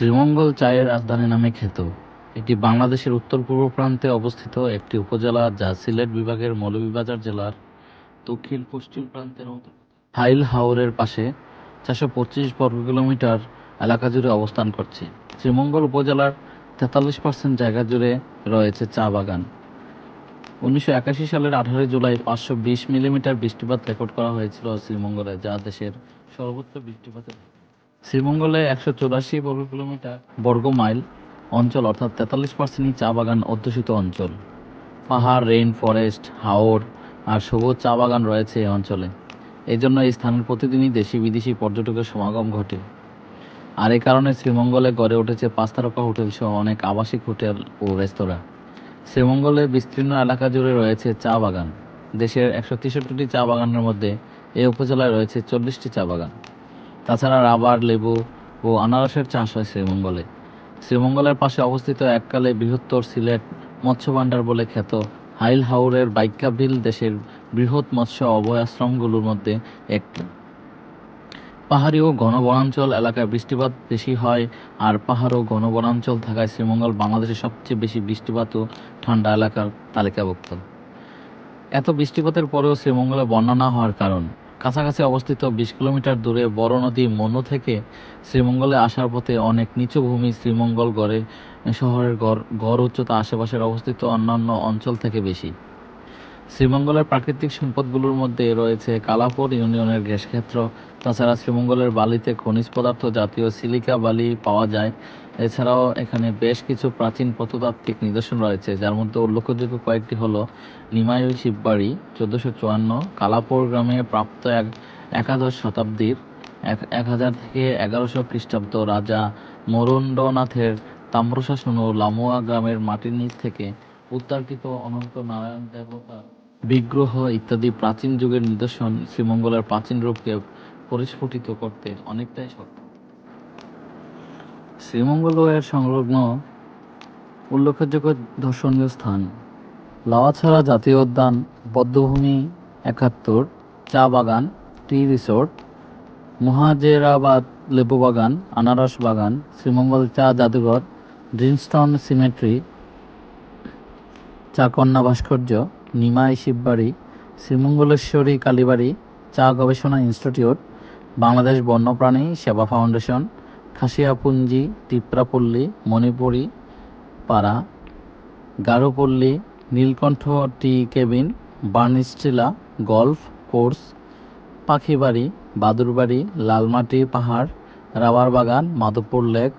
শ্রীমঙ্গল চায়ের রাজধানী নামে খ্যাত। এটি বাংলাদেশের উত্তর পূর্ব প্রান্তে অবস্থিত একটি উপজেলা যা সিলেট বিভাগের মৌলভীবাজার জেলার দক্ষিণ পশ্চিম প্রান্তের হাইল হাওরের পাশে চারশো পঁচিশ বর্গ কিলোমিটার এলাকা জুড়ে অবস্থান করছে। শ্রীমঙ্গল উপজেলার তেতাল্লিশ পার্সেন্ট জায়গা জুড়ে রয়েছে চা বাগান। উনিশশো একাশি সালের আঠারোই জুলাই পাঁচশো বিশ মিলিমিটার বৃষ্টিপাত রেকর্ড করা হয়েছিল শ্রীমঙ্গলে, যা দেশের সর্বোচ্চ বৃষ্টিপাতের শ্রীমঙ্গলে একশো চৌরাশি বর্গ কিলোমিটার বর্গ মাইল অঞ্চল, অর্থাৎ তেতাল্লিশ পার্সেন্টই চা বাগান অধ্যুষিত অঞ্চল। পাহাড় রেইন ফরেস্ট হাওর আর সবুজ চা বাগান রয়েছে এই অঞ্চলে। এই জন্য এই স্থানের প্রতিদিনই দেশি বিদেশি পর্যটকের সমাগম ঘটে। আর এই কারণে শ্রীমঙ্গলে গড়ে উঠেছে পাঁচ তারকা হোটেল সহ অনেক আবাসিক হোটেল ও রেস্তোরাঁ। শ্রীমঙ্গলে বিস্তীর্ণ এলাকা জুড়ে রয়েছে চা বাগান। দেশের একশো তেষট্টিটি চা বাগানের মধ্যে এই উপজেলায় রয়েছে চল্লিশটি চা বাগান। তাছাড়া রাবার, লেবু ও আনারসের চাষ হয় শ্রীমঙ্গলে। শ্রীমঙ্গলের পাশে অবস্থিত এককালে বৃহত্তর সিলেট মৎস্য ভাণ্ডার বলে খ্যাত হাইল হাওরের বাইক্যাবিল দেশের বৃহৎ মৎস্য অভয়াশ্রমগুলোর মধ্যে একটি পাহাড়ি ও ঘন বনাঞ্চল এলাকায় বৃষ্টিপাত বেশি হয় আর পাহাড় ও ঘন বনাঞ্চল থাকায় শ্রীমঙ্গল বাংলাদেশের সবচেয়ে বেশি বৃষ্টিপাত ও ঠান্ডা এলাকার তালিকাভুক্ত। এত বৃষ্টিপাতের পরেও শ্রীমঙ্গলে বন্যা না হওয়ার কারণ কাছাকাছি অবস্থিত বিশ কিলোমিটার দূরে বড় নদী মনু থেকে শ্রীমঙ্গলে আসার পথে অনেক নিচু ভূমি শ্রীমঙ্গল গড়ে, শহরের গড় গড় উচ্চতা আশেপাশের অবস্থিত অন্যান্য অঞ্চল থেকে বেশি। শ্রীমঙ্গলের প্রাকৃতিক সম্পদগুলোর মধ্যে রয়েছে কালাপুর ইউনিয়নের গ্যাস ক্ষেত্র তাছাড়া শ্রীমঙ্গলের বালিতে খনিজ পদার্থ জাতীয় সিলিকা বালি পাওয়া যায়। এছাড়াও এখানে বেশ কিছু প্রাচীন প্রত্নতাত্ত্বিক নিদর্শন রয়েছে, যার মধ্যে উল্লেখযোগ্য কয়েকটি হলো নিমাই শিববাড়ি, চোদ্দোশো চুয়ান্ন, কালাপুর গ্রামে প্রাপ্ত এক একাদশ শতাব্দীর এক এক হাজার থেকে এগারোশো খ্রিস্টাব্দ রাজা মরুণ্ডনাথের তাম্রশাসন ও লামুয়া গ্রামের মাটির নিচ থেকে উত্তরকৃত অনন্ত নারায়ণ দেবতা, বিগ্রহ ইত্যাদি প্রাচীন যুগের নিদর্শন শ্রীমঙ্গলের প্রাচীন রূপকে পরিস্ফুটিত করতে অনেকটাই সক্ষম। শ্রীমঙ্গল ও সংলগ্ন উল্লেখযোগ্য দর্শনীয় স্থান। লাওয়াছড়া জাতীয় উদ্যান, বদ্ধভূমি একাত্তর, চা বাগান, টি রিসোর্ট, মহাজেরাবাদ লেবু বাগান, আনারস বাগান, শ্রীমঙ্গল চা জাদুঘর ড্রিনস্টন সিমেট্রি, চা কন্যা ভাস্কর্য নিমাই শিববাড়ি, শ্রীমঙ্গলেশ্বরী কালীবাড়ি, চা গবেষণা ইনস্টিটিউট, বাংলাদেশ বন্যপ্রাণী সেবা ফাউন্ডেশন খাসিয়াপুঞ্জি টিপ্রাপল্লী মণিপুরি, পাড়া, গারোপল্লী, Nilkantha tea cabin বার্নিস্টিলা golf, course, পাখিবাড়ি, বাদুরবাড়ি, লালমাটি পাহাড় রাবার বাগান মাধবপুর লেক